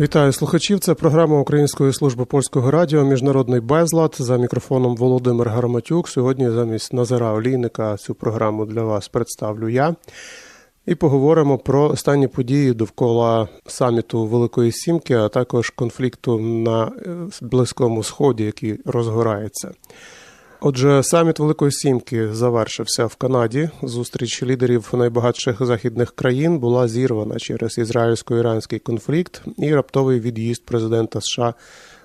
Вітаю слухачів. Це програма Української служби польського радіо Міжнародний безлад за мікрофоном Володимир Гарматюк. Сьогодні замість Назара Олійника цю програму для вас представлю я. І поговоримо про останні події довкола саміту Великої Сімки, а також конфлікту на Близькому Сході, який розгорається. Отже, саміт Великої Сімки завершився в Канаді. Зустріч лідерів найбагатших західних країн була зірвана через ізраїльсько-іранський конфлікт і раптовий від'їзд президента США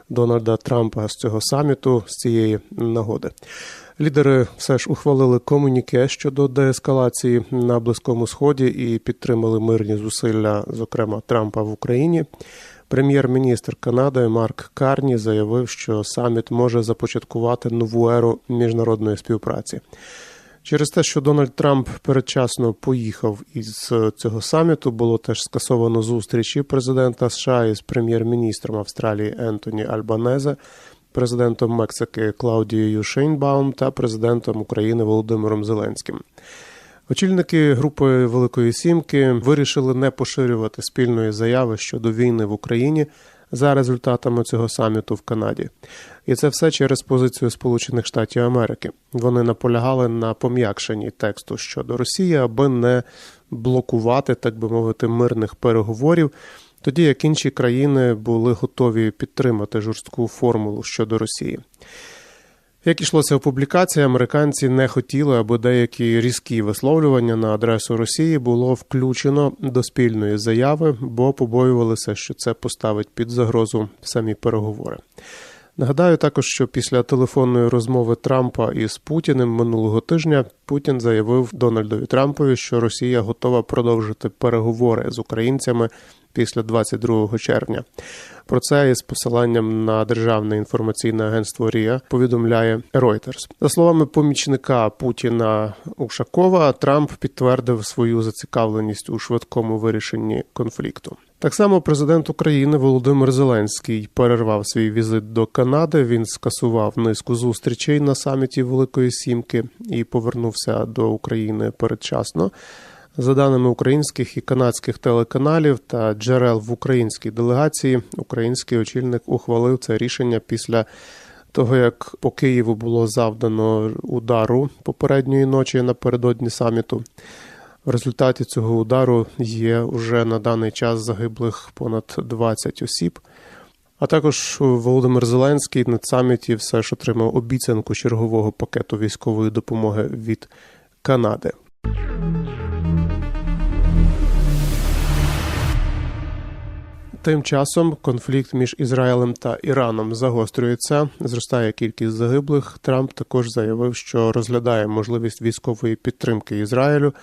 Дональда Трампа з цього саміту з цієї нагоди. Лідери все ж ухвалили комуніке щодо деескалації на близькому сході і підтримали мирні зусилля, зокрема Трампа в Україні. Прем'єр-міністр Канади Марк Карні заявив, що саміт може започаткувати нову еру міжнародної співпраці. Через те, що Дональд Трамп передчасно поїхав із цього саміту, було теж скасовано зустрічі президента США із прем'єр-міністром Австралії Ентоні Альбанезе, президентом Мексики Клаудією Шейнбаум та президентом України Володимиром Зеленським. Очільники групи Великої Сімки вирішили не поширювати спільної заяви щодо війни в Україні за результатами цього саміту в Канаді, і це все через позицію Сполучених Штатів Америки. Вони наполягали на пом'якшенні тексту щодо Росії, аби не блокувати, так би мовити, мирних переговорів. Тоді як інші країни були готові підтримати жорстку формулу щодо Росії. Як ішлося в публікації, американці не хотіли, аби деякі різкі висловлювання на адресу Росії було включено до спільної заяви, бо побоювалися, що це поставить під загрозу самі переговори. Нагадаю також, що після телефонної розмови Трампа із Путіним минулого тижня Путін заявив Дональдові Трампові, що Росія готова продовжити переговори з українцями після 22 червня. Про це із посиланням на державне інформаційне агентство Рія повідомляє Reuters. За словами помічника Путіна Ушакова, Трамп підтвердив свою зацікавленість у швидкому вирішенні конфлікту. Так само президент України Володимир Зеленський перервав свій візит до Канади. Він скасував низку зустрічей на саміті Великої Сімки і повернувся до України передчасно. За даними українських і канадських телеканалів та джерел в українській делегації, український очільник ухвалив це рішення після того, як по Києву було завдано удару попередньої ночі напередодні саміту. В результаті цього удару є вже на даний час загиблих понад 20 осіб. А також Володимир Зеленський на саміті все ж отримав обіцянку чергового пакету військової допомоги від Канади. Тим часом конфлікт між Ізраїлем та Іраном загострюється. Зростає кількість загиблих. Трамп також заявив, що розглядає можливість військової підтримки Ізраїлю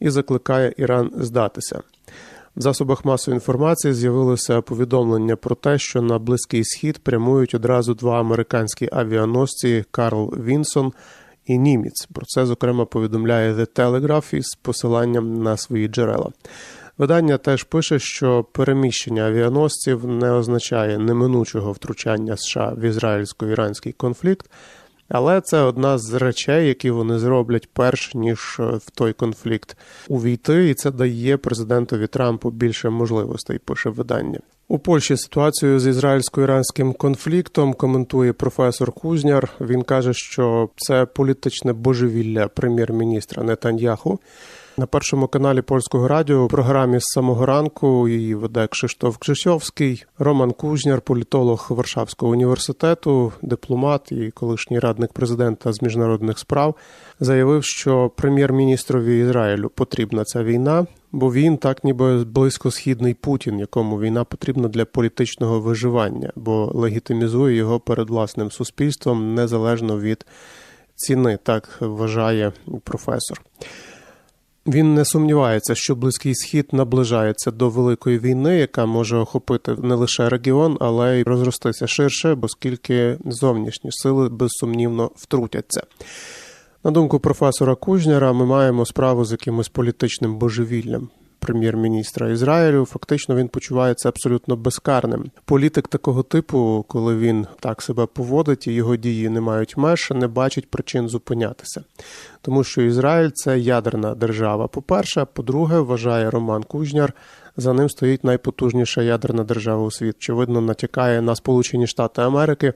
і закликає Іран здатися. В засобах масової інформації з'явилося повідомлення про те, що на близький схід прямують одразу два американські авіаносці Карл Вінсон і Німіц. Про це зокрема повідомляє The Telegraph із посиланням на свої джерела. Видання теж пише, що переміщення авіаносців не означає неминучого втручання США в ізраїльсько-іранський конфлікт, але це одна з речей, які вони зроблять перш ніж в той конфлікт увійти, і це дає президентові Трампу більше можливостей. Пише видання. У Польщі ситуацію з ізраїльсько-іранським конфліктом коментує професор Кузняр. Він каже, що це політичне божевілля прем'єр-міністра Нетаньяху. На першому каналі польського радіо у програмі з самого ранку її веде Кшиштоф Кшишовський, Роман Кузняр, політолог Варшавського університету, дипломат і колишній радник президента з міжнародних справ, заявив, що прем'єр-міністрові Ізраїлю потрібна ця війна, бо він так, ніби близькосхідний Путін, якому війна потрібна для політичного виживання, бо легітимізує його перед власним суспільством незалежно від ціни, так вважає професор. Він не сумнівається, що близький схід наближається до великої війни, яка може охопити не лише регіон, але й розростися ширше, оскільки зовнішні сили безсумнівно втрутяться. На думку професора Кужняра, ми маємо справу з якимось політичним божевіллям прем'єр-міністра Ізраїлю. Фактично він почувається абсолютно безкарним. Політик такого типу, коли він так себе поводить і його дії не мають меж, не бачить причин зупинятися, тому що Ізраїль це ядерна держава. По перше, по-друге, вважає Роман Кужняр. За ним стоїть найпотужніша ядерна держава у світ. Очевидно, натякає на Сполучені Штати Америки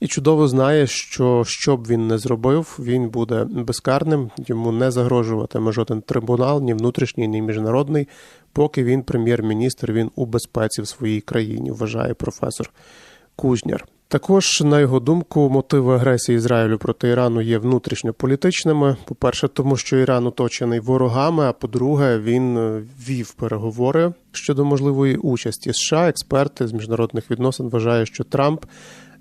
і чудово знає, що що б він не зробив, він буде безкарним. Йому не загрожуватиме жоден трибунал, ні внутрішній, ні міжнародний, поки він прем'єр-міністр, він у безпеці в своїй країні, вважає професор Кузняр. Також, на його думку, мотиви агресії Ізраїлю проти Ірану є внутрішньополітичними. По-перше, тому що Іран оточений ворогами. А по-друге, він е, вів переговори щодо можливої участі США. Експерти з міжнародних відносин вважають, що Трамп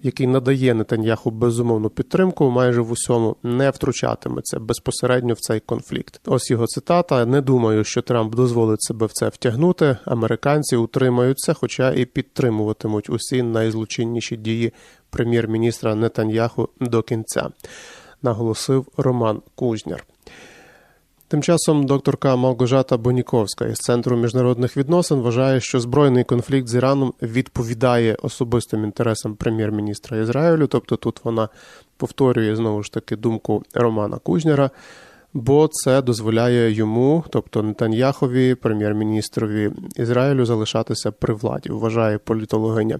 який надає Нетаньяху безумовну підтримку, майже в усьому не втручатиметься безпосередньо в цей конфлікт. Ось його цитата: не думаю, що Трамп дозволить себе в це втягнути. Американці утримаються, хоча і підтримуватимуть усі найзлочинніші дії прем'єр-міністра Нетаньяху до кінця, наголосив Роман Кузняр. Тим часом докторка Малгожата Боніковська із центру міжнародних відносин вважає, що збройний конфлікт з Іраном відповідає особистим інтересам прем'єр-міністра Ізраїлю. Тобто тут вона повторює знову ж таки думку Романа Кузняра, бо це дозволяє йому, тобто Нетаньяхові, прем'єр-міністрові Ізраїлю, залишатися при владі. Вважає політологиня.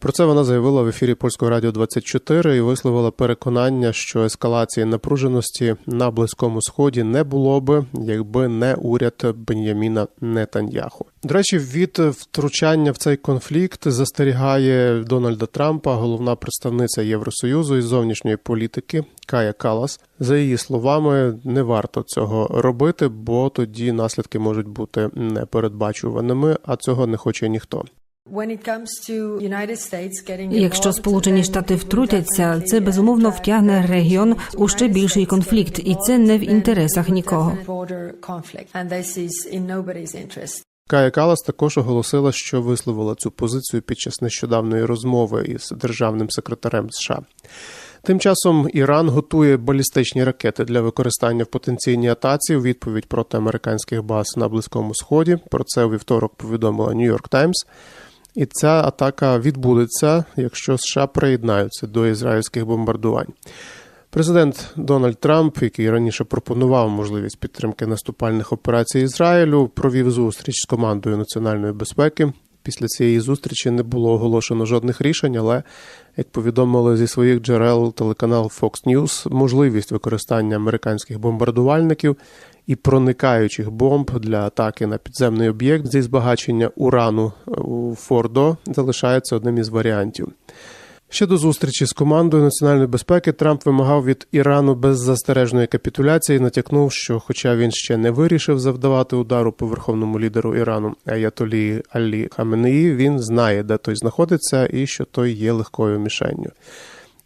Про це вона заявила в ефірі Польського радіо 24 і висловила переконання, що ескалації напруженості на близькому сході не було би, якби не уряд Бен'яміна Нетаньяху. До речі, від втручання в цей конфлікт застерігає Дональда Трампа, головна представниця Євросоюзу із зовнішньої політики Кая Калас. За її словами, не варто цього робити, бо тоді наслідки можуть бути непередбачуваними, а цього не хоче ніхто. Якщо Сполучені Штати втрутяться, це безумовно втягне регіон у ще більший конфлікт, і це не в інтересах нікого. Кая Калас також оголосила, що висловила цю позицію під час нещодавної розмови із державним секретарем США. Тим часом Іран готує балістичні ракети для використання в потенційній атаці у відповідь проти американських баз на близькому сході. Про це у вівторок повідомила Нью-Йорк Таймс. І ця атака відбудеться, якщо США приєднаються до ізраїльських бомбардувань. Президент Дональд Трамп, який раніше пропонував можливість підтримки наступальних операцій Ізраїлю, провів зустріч з командою національної безпеки. Після цієї зустрічі не було оголошено жодних рішень, але як повідомили зі своїх джерел телеканал Fox News, можливість використання американських бомбардувальників і проникаючих бомб для атаки на підземний об'єкт зі збагачення урану у Фордо залишається одним із варіантів. Щодо зустрічі з командою національної безпеки, Трамп вимагав від Ірану беззастережної капітуляції. Натякнув, що, хоча він ще не вирішив завдавати удару по верховному лідеру Ірану Аятолі Алі Хаменеї, він знає, де той знаходиться, і що той є легкою мішенню.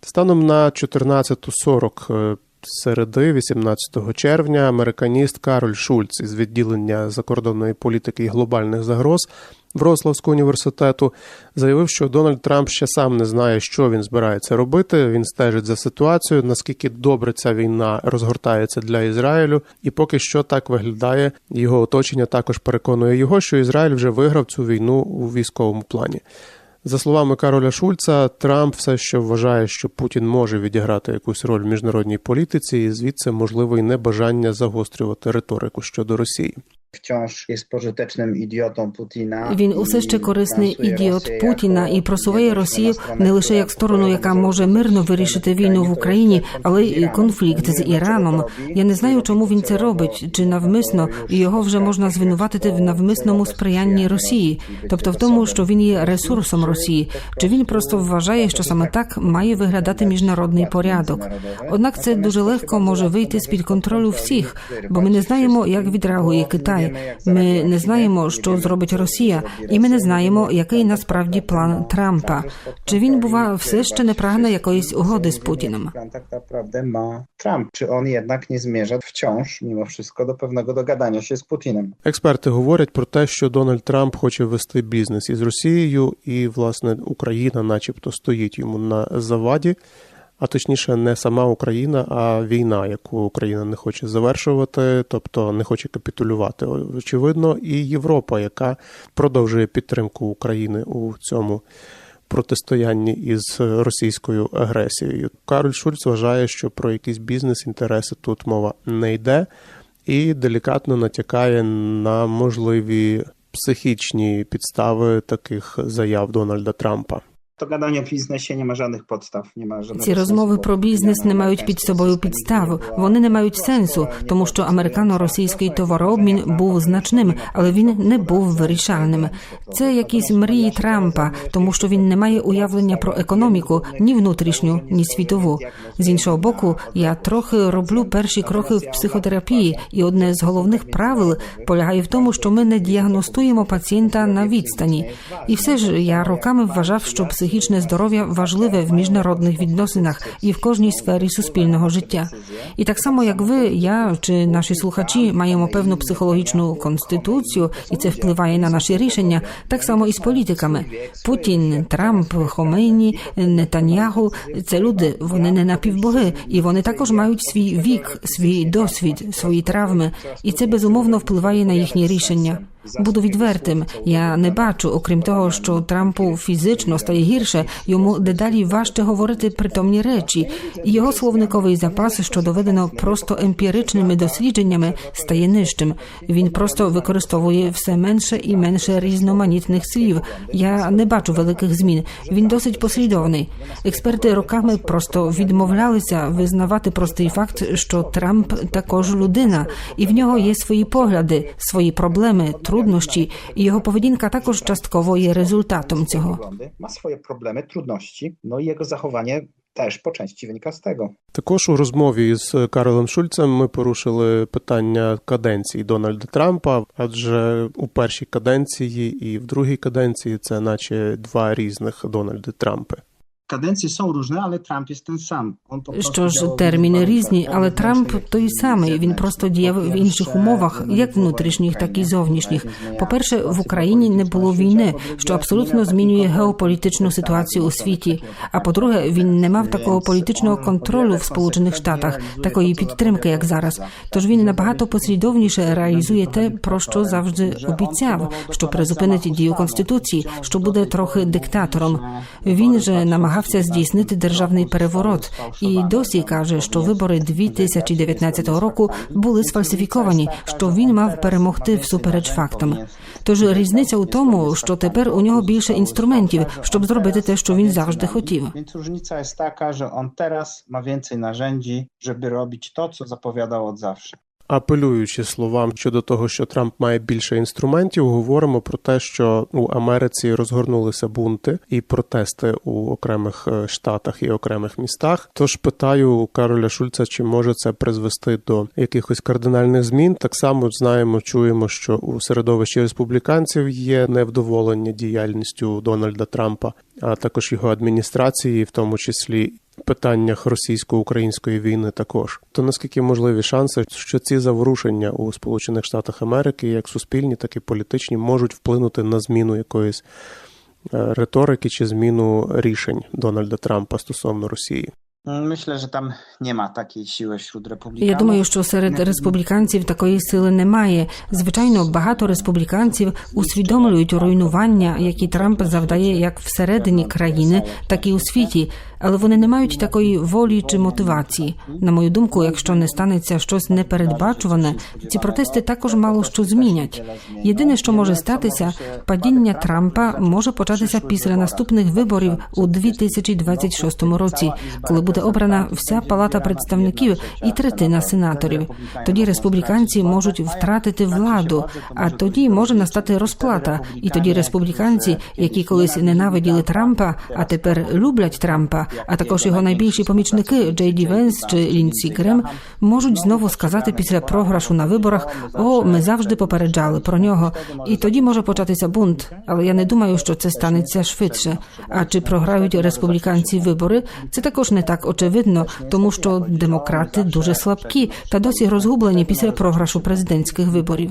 Станом на 14.40 середи, 18 червня, американіст Кароль Шульц із відділення закордонної політики і глобальних загроз Вроцлавського університету заявив, що Дональд Трамп ще сам не знає, що він збирається робити. Він стежить за ситуацією, наскільки добре ця війна розгортається для Ізраїлю, і поки що так виглядає. Його оточення також переконує його, що Ізраїль вже виграв цю війну у військовому плані. За словами Кароля Шульца, Трамп все ще вважає, що Путін може відіграти якусь роль в міжнародній політиці, і звідси можливе й небажання загострювати риторику щодо Росії. Wciąż jest pożytecznym idiotą Putina. Він усе ще корисний ідіот Путіна і просуває Росію не лише як сторону, яка може мирно вирішити війну в Україні, але й конфлікт з Іраном. Я не знаю, чому він це робить, чи навмисно його вже можна звинуватити в навмисному сприянні Росії, тобто в тому, що він є ресурсом Росії, чи він просто вважає, що саме так має виглядати міжнародний порядок. Однак це дуже легко може вийти з під контролю всіх, бо ми не знаємо, як відреагує Китай. Ми не знаємо, що зробить Росія, і ми не знаємо, який насправді план Трампа. Чи він бува все ще не прагне якоїсь угоди з Путіним? Trump. Czy on jednak nie zmierza wciąż, mimo wszystko, do pewnego dogadania się z Putinem? Експерти говорять про те, що Дональд Трамп хоче вести бізнес із Росією, і власне Україна, начебто, стоїть йому на заваді. А точніше, не сама Україна, а війна, яку Україна не хоче завершувати, тобто не хоче капітулювати. Очевидно, і Європа, яка продовжує підтримку України у цьому протистоянні із російською агресією. Кароль Шульц вважає, що про якісь бізнес-інтереси тут мова не йде, і делікатно натякає на можливі психічні підстави таких заяв Дональда Трампа? To gadanie o biznesie nie ma żadnych podstaw, nie ma Ці розмови про бізнес не мають під собою підстав. Вони не мають сенсу, тому що американо-російський товарообмін був значним, але він не був вирішальним. Це якісь мрії Трампа, тому що він не має уявлення про економіку ні внутрішню, ні світову. З іншого боку, я трохи роблю перші кроки в психотерапії, і одне з головних правил полягає в тому, що ми не діагностуємо пацієнта на відстані. І все ж я роками вважав, що психічне здоров'я важливе в міжнародних відносинах і в кожній сфері суспільного життя. І так само, як ви, я чи наші слухачі маємо певну психологічну конституцію, і це впливає на наші рішення, так само і з політиками. Путін, Трамп, Хомейні, Нетаньягу це люди, вони не напівбоги, і вони також мають свій вік, свій досвід, свої травми, і це безумовно впливає на їхні рішення. Буду відвертим. Я не бачу, окрім того, що Трампу фізично стає гірше, йому дедалі важче говорити притомні речі. Його словниковий запас, що доведено просто емпіричними дослідженнями, стає нижчим. Він просто використовує все менше і менше різноманітних слів. Я не бачу великих змін. Він досить послідовний. Експерти роками просто відмовлялися визнавати простий факт, що Трамп також людина, і в нього є свої погляди, свої проблеми, труднощі, і його поведінка також частково є результатом цього. ma swoje problemy, trudności, no i jego zachowanie też po części wynika z tego. Також у розмові з Карлом Шульцем ми порушили питання каденції Дональда Трампа, адже у першій каденції і в другій каденції це наче два різних Дональди Трампи. Kadencje są różne, ale Trump jest ten sam. Що ж, терміни різні, але Трамп той самий. Він просто діяв в інших умовах, як внутрішніх, так і зовнішніх. По-перше, в Україні не було війни, що абсолютно змінює геополітичну ситуацію у світі. А по-друге, він не мав такого політичного контролю в Сполучених Штатах, такої підтримки, як зараз. Тож він набагато послідовніше реалізує те, про що завжди обіцяв, що призупинить дію конституції, що буде трохи диктатором. Він же намагався здійснити державний переворот і досі каже, що вибори 2019 року були сфальсифіковані, що він мав перемогти всупереч фактам. Тож різниця у тому, що тепер у нього більше інструментів, щоб зробити те, що він завжди хотів. Różnica jest taka, że on teraz ma więcej narzędzi, żeby robić to, co zapowiadał od zawsze. Апелюючи словам щодо того, що Трамп має більше інструментів, говоримо про те, що у Америці розгорнулися бунти і протести у окремих е, штатах і окремих містах. Тож питаю Кароля Шульца, чи може це призвести до якихось кардинальних змін. Так само знаємо, чуємо, що у середовищі республіканців є невдоволення діяльністю Дональда Трампа, а також його адміністрації, в тому числі питаннях російсько-української війни також. То наскільки можливі шанси, що ці заворушення у Сполучених Штатах Америки, як суспільні, так і політичні, можуть вплинути на зміну якоїсь е, риторики чи зміну рішень Дональда Трампа стосовно Росії? Myślę, że tam nie ma takiej siły wśród republikanów. Я думаю, що серед республіканців такої сили немає. Звичайно, багато республіканців усвідомлюють руйнування, які Трамп завдає як всередині країни, так і у світі, але вони не мають такої волі чи мотивації. На мою думку, якщо не станеться щось непередбачуване, ці протести також мало що змінять. Єдине, що може статися, падіння Трампа може початися після наступних виборів у 2026 році, коли буде обрана вся палата представників і третина сенаторів. Тоді республіканці можуть втратити владу, а тоді може настати розплата. І тоді республіканці, які колись ненавиділи Трампа, а тепер люблять Трампа, а також його найбільші помічники Джей Ді Венс чи Лінсі Грем, можуть знову сказати після програшу на виборах: о, ми завжди попереджали про нього. І тоді може початися бунт. Але я не думаю, що це станеться швидше. А чи програють республіканці вибори? Це також не так очевидно, тому що демократи дуже слабкі та досі розгублені після програшу президентських виборів.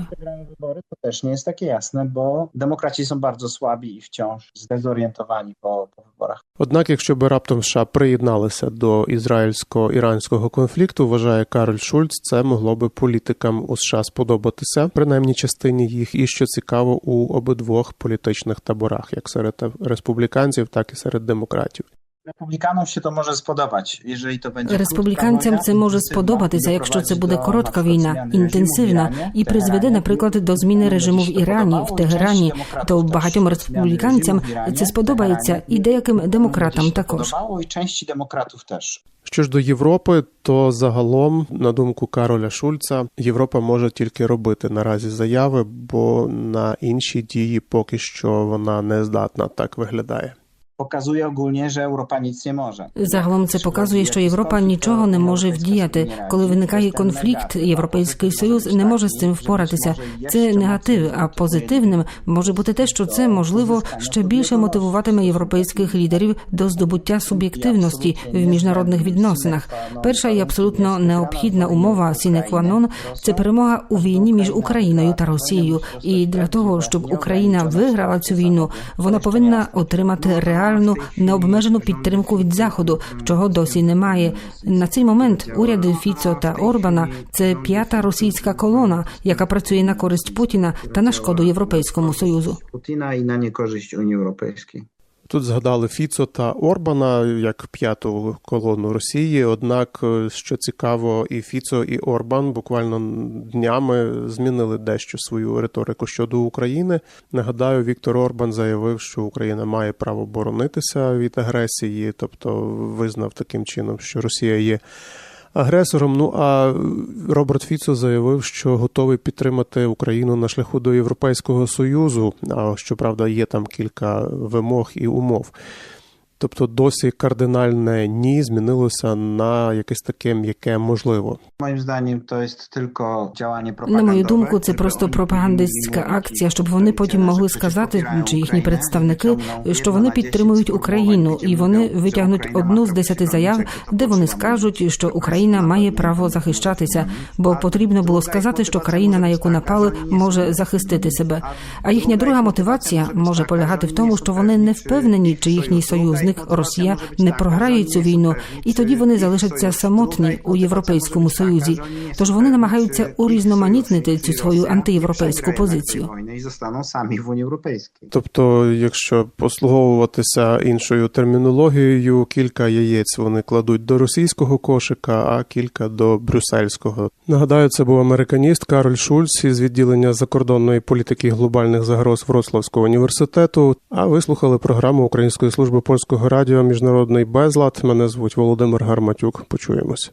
Też nie jest takie jasne, bo demokraci są bardzo słabi i wciąż zdezorientowani po, po wyborach. Однак, якщо би раптом США приєдналися до ізраїльсько-іранського конфлікту, вважає Кароль Шульц, це могло би політикам у США сподобатися, принаймні частині їх, і що цікаво у обидвох політичних таборах, як серед республіканців, так і серед демократів. Republikanom się to może spodobać, jeżeli to będzie Республіканцям це може сподобатися, якщо це буде коротка війна, інтенсивна і призведе, наприклад, до зміни режиму в Ірані, в Тегерані. То багатьом республіканцям це сподобається, і деяким демократам також. I części demokratów też. Що ж до Європи, то загалом, на думку Кароля Шульца, Європа може тільки робити наразі заяви, бо на інші дії поки що вона не здатна, так виглядає. Pokazuje ogólnie, że Europa nic nie może. Загалом це показує, що Європа нічого не може вдіяти. Коли виникає конфлікт, Європейський Союз не може з цим впоратися. Це негатив. А позитивним може бути те, що це можливо ще більше мотивуватиме європейських лідерів до здобуття суб'єктивності в міжнародних відносинах. Перша і абсолютно необхідна умова non – це перемога у війні між Україною та Росією. І для того, щоб Україна виграла цю війну, вона повинна отримати реальну необмежену підтримку від заходу, чого досі немає. На цей момент уряди Фіцо та Орбана це п'ята російська колона, яка працює на користь Путіна та на шкоду Європейському Союзу. Путіна і на niekorzyść Унії Europejskiej. Тут згадали Фіцо та Орбана як п'яту колону Росії. Однак, е, що цікаво, і Фіцо, і Орбан буквально днями змінили дещо свою риторику щодо України. Нагадаю, Віктор Орбан заявив, що Україна має право боронитися від агресії, тобто визнав таким чином, що Росія є. Агресором, ну а Роберт Фіцо заявив, що готовий підтримати Україну на шляху до Європейського Союзу. А щоправда, є там кілька вимог і умов. Тобто досі кардинальне ні змінилося на якесь таке м'яке можливо. Moim zdaniem to jest tylko działanie На мою думку, це просто пропагандистська акція, щоб вони потім могли сказати, чи їхні представники, що вони підтримують Україну, і вони витягнуть одну з десяти заяв, де вони скажуть, що Україна має право захищатися, бо потрібно було сказати, що країна, на яку напали, може захистити себе. А їхня друга мотивація може полягати в тому, що вони не впевнені, чи їхній союзник Росія не програє цю війну, і тоді вони залишаться самотні у європейському союзі. Тож вони намагаються урізноманітнити цю свою антиєвропейську позицію. Тобто, якщо послуговуватися іншою термінологією, кілька яєць вони кладуть до російського кошика, а кілька до брюссельського. Нагадаю, це був американіст Кароль Шульц із відділення закордонної політики глобальних загроз Вроцлавського університету. А ви слухали програму Української служби польського радіо Міжнародний безлад. Мене звуть Володимир Гарматюк. Почуємось.